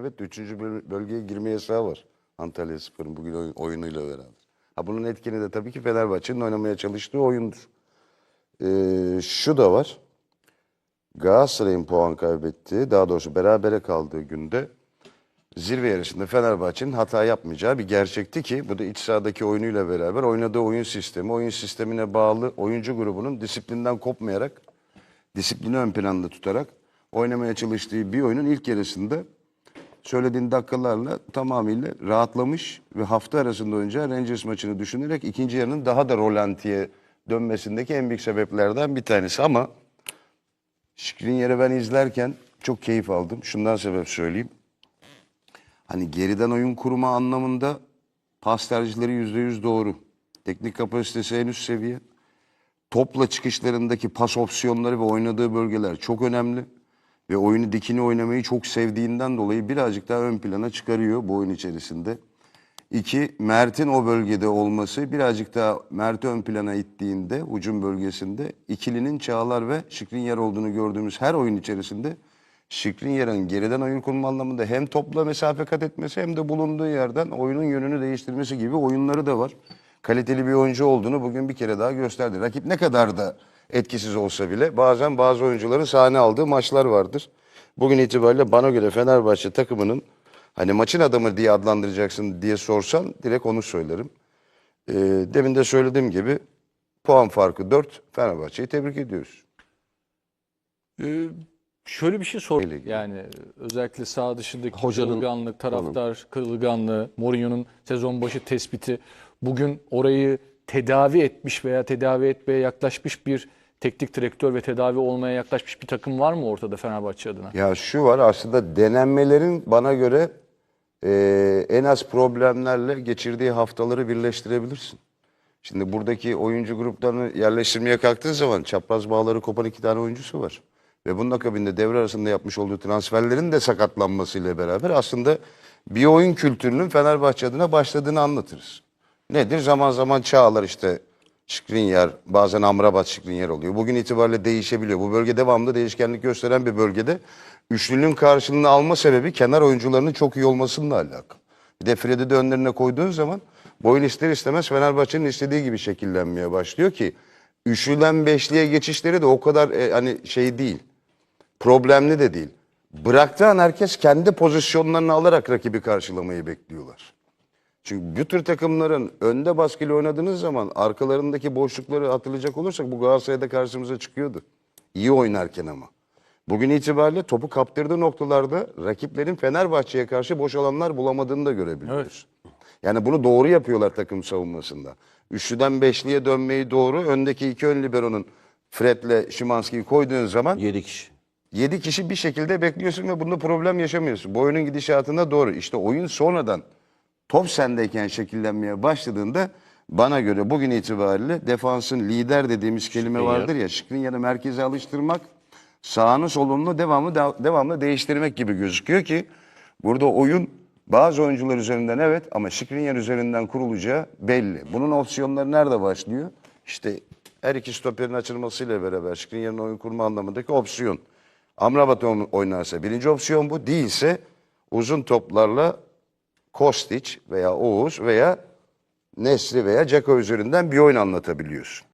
Evet, üçüncü böl- bölgeye girme yasağı var. Antalya Spor'un bugün oyun- oyunuyla beraber. Ha, bunun etkeni de tabii ki Fenerbahçe'nin oynamaya çalıştığı oyundur. Ee, şu da var. Galatasaray'ın puan kaybettiği, daha doğrusu berabere kaldığı günde zirve yarışında Fenerbahçe'nin hata yapmayacağı bir gerçekti ki bu da iç sahadaki oyunuyla beraber oynadığı oyun sistemi, oyun sistemine bağlı oyuncu grubunun disiplinden kopmayarak, disiplini ön planda tutarak oynamaya çalıştığı bir oyunun ilk yarısında söylediğin dakikalarla tamamıyla rahatlamış ve hafta arasında oynayacağı Rangers maçını düşünerek ikinci yarının daha da rolantiye dönmesindeki en büyük sebeplerden bir tanesi ama Skriniar'ı ben izlerken çok keyif aldım. Şundan sebep söyleyeyim. Hani geriden oyun kurma anlamında pas tercihleri yüzde yüz doğru. Teknik kapasitesi en üst seviye. Topla çıkışlarındaki pas opsiyonları ve oynadığı bölgeler çok önemli. Ve oyunu dikini oynamayı çok sevdiğinden dolayı birazcık daha ön plana çıkarıyor bu oyun içerisinde. İki, Mert'in o bölgede olması birazcık daha Mert'i ön plana ittiğinde hücum bölgesinde ikilinin Çağlar ve Şikrinyar olduğunu gördüğümüz her oyun içerisinde Şikrinyar'ın geriden oyun kurma anlamında hem topla mesafe kat etmesi hem de bulunduğu yerden oyunun yönünü değiştirmesi gibi oyunları da var. Kaliteli bir oyuncu olduğunu bugün bir kere daha gösterdi. Rakip ne kadar da etkisiz olsa bile bazen bazı oyuncuların sahne aldığı maçlar vardır. Bugün itibariyle bana göre Fenerbahçe takımının hani maçın adamı diye adlandıracaksın diye sorsan direkt onu söylerim. Ee, demin de söylediğim gibi puan farkı 4 Fenerbahçe'yi tebrik ediyoruz. Ee, şöyle bir şey sor. Yani özellikle sağ dışındaki Hocanın- kırılganlık, taraftar kırılganlığı, Mourinho'nun sezon başı tespiti bugün orayı tedavi etmiş veya tedavi etmeye yaklaşmış bir teknik direktör ve tedavi olmaya yaklaşmış bir takım var mı ortada Fenerbahçe adına? Ya şu var aslında denenmelerin bana göre e, en az problemlerle geçirdiği haftaları birleştirebilirsin. Şimdi buradaki oyuncu gruplarını yerleştirmeye kalktığın zaman çapraz bağları kopan iki tane oyuncusu var. Ve bunun akabinde devre arasında yapmış olduğu transferlerin de sakatlanmasıyla beraber aslında bir oyun kültürünün Fenerbahçe adına başladığını anlatırız. Nedir? Zaman zaman Çağlar işte Şikrinyar, bazen Amrabat Şikrinyar oluyor. Bugün itibariyle değişebiliyor. Bu bölge devamlı değişkenlik gösteren bir bölgede. Üçlünün karşılığını alma sebebi kenar oyuncularının çok iyi olmasıyla alakalı. Bir de önlerine koyduğun zaman bu oyun ister istemez Fenerbahçe'nin istediği gibi şekillenmeye başlıyor ki üçlüden beşliye geçişleri de o kadar e, hani şey değil. Problemli de değil. Bıraktığı an herkes kendi pozisyonlarını alarak rakibi karşılamayı bekliyorlar. Çünkü bu tür takımların önde baskıyla oynadığınız zaman arkalarındaki boşlukları hatırlayacak olursak bu Galatasaray'da karşımıza çıkıyordu. İyi oynarken ama. Bugün itibariyle topu kaptırdığı noktalarda rakiplerin Fenerbahçe'ye karşı boş alanlar bulamadığını da görebiliyoruz. Yani bunu doğru yapıyorlar takım savunmasında. Üçlüden beşliye dönmeyi doğru. Öndeki iki ön liberonun Fred'le Şimanski'yi koyduğun zaman 7 kişi. 7 kişi bir şekilde bekliyorsun ve bunda problem yaşamıyorsun. Bu oyunun gidişatına doğru. İşte oyun sonradan top sendeyken şekillenmeye başladığında bana göre bugün itibariyle defansın lider dediğimiz kelime vardır ya. Şikrinyar'ı merkeze alıştırmak, sağını solunu devamlı devamlı değiştirmek gibi gözüküyor ki burada oyun bazı oyuncular üzerinden evet ama Şikrinyar üzerinden kurulacağı belli. Bunun opsiyonları nerede başlıyor? İşte her iki stoperin açılmasıyla beraber Şikrinyar'ın oyun kurma anlamındaki opsiyon. Amrabat oyn- oynarsa birinci opsiyon bu. Değilse uzun toplarla Kostić veya Oğuz veya Nesri veya Ceko üzerinden bir oyun anlatabiliyorsun.